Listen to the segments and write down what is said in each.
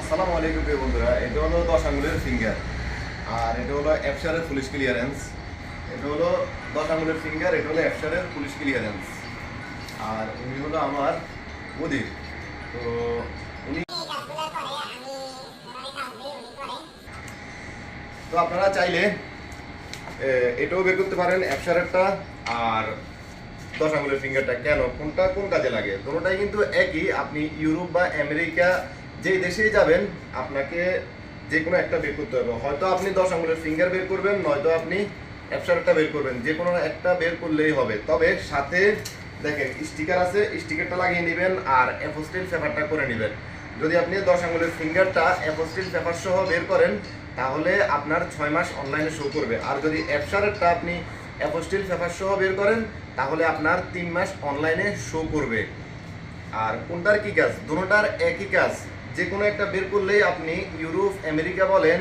আসসালামু আলাইকুম প্রিয় বন্ধুরা, এটা হলো দশ আঙ্গুলের ফিঙ্গার আর এটা হলো অ্যাপসারের পুলিশ ক্লিয়ারেন্স এটা হলো দশ আঙ্গুলের ফিঙ্গার এটা হলো অ্যাপসারের পুলিশ ক্লিয়ারেন্স আর উনি হলো আমার মুদির তো উনি তো আপনারা চাইলে এটাও বের করতে পারেন অ্যাপসারেরটা আর দশ আঙুলের ফিঙ্গারটা কেন? কোনটা কোন কাজে লাগে? দুটোটাই কিন্তু একই। আপনি ইউরোপ বা আমেরিকা যেই দেশেই যাবেন, আপনাকে যে কোনো একটা বের করতে হবে। হয়তো আপনি দশ আঙুলের ফিঙ্গার বের করবেন, নয়তো আপনি অ্যাপসারটা বের করবেন। যে কোনো একটা বের করলেই হবে। তবে সাথে দেখেন স্টিকার আছে স্টিকারটা লাগিয়ে নেবেন আর অ্যাপোস্টিল পেপারটা করে নেবেন। যদি আপনি দশ আঙুলের ফিঙ্গারটা অ্যাপোস্টিল পেপার সহ বের করেন, তাহলে আপনার ছয় মাস অনলাইনে শো করবে। আর যদি অ্যাপসারেরটা আপনি অ্যাপোস্টিল পেপার সহ বের করেন, তাহলে আপনার তিন মাস অনলাইনে শো করবে। আর কোনটার কি কাজ? দুটোটার একই কাজ। যে কোনো একটা বের করলেই আপনি ইউরোপ, আমেরিকা বলেন,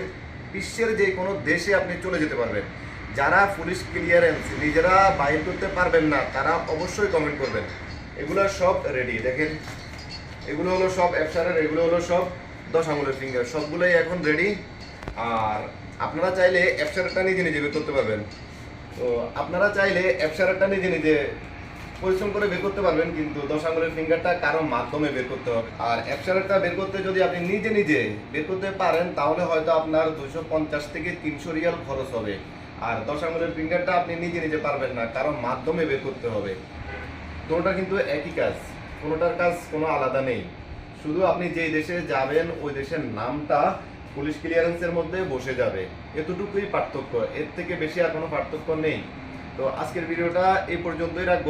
বিশ্বের যে কোনো দেশে আপনি চলে যেতে পারবেন। যারা পুলিশ ক্লিয়ারেন্স নিজেরা বাইর করতে পারবেন না, তারা অবশ্যই কমেন্ট করবেন। এগুলো সব রেডি দেখেন। এগুলো হলো সব অ্যাপসারের এগুলো হলো সব দশ আঙুলের ফিঙ্গার সবগুলোই এখন রেডি আর আপনারা চাইলে অ্যাপসারেরটা নিজে নিজে বের করতে পারবেন। তো আপনারা চাইলে অ্যাপসারেরটা নিজে নিজে পরিশ্রম করে বের করতে পারবেন, কিন্তু দশ আঙুলের ফিঙ্গারটা কারও মাধ্যমে বের করতে হবে। আর অ্যাপসারেরটা বের করতে যদি আপনি নিজে নিজে বের করতে পারেন, তাহলে হয়তো আপনার দুশো পঞ্চাশ থেকে তিনশো রিয়াল খরচ হবে। আর দশ আঙুলের ফিঙ্গারটা আপনি নিজে নিজে পারবেন না কারণ মাধ্যমে বের করতে হবে। দুটোটা কিন্তু একই কাজ, কোনোটার কাজ কোনো আলাদা নেই। শুধু আপনি যেই দেশে যাবেন, ওই দেশের নামটা পুলিশ ক্লিয়ারেন্সের মধ্যে বসে যাবে। এতটুকুই পার্থক্য, এর থেকে বেশি আর কোনো পার্থক্য নেই। তো আজকের ভিডিওটা এই পর্যন্তই রাখব।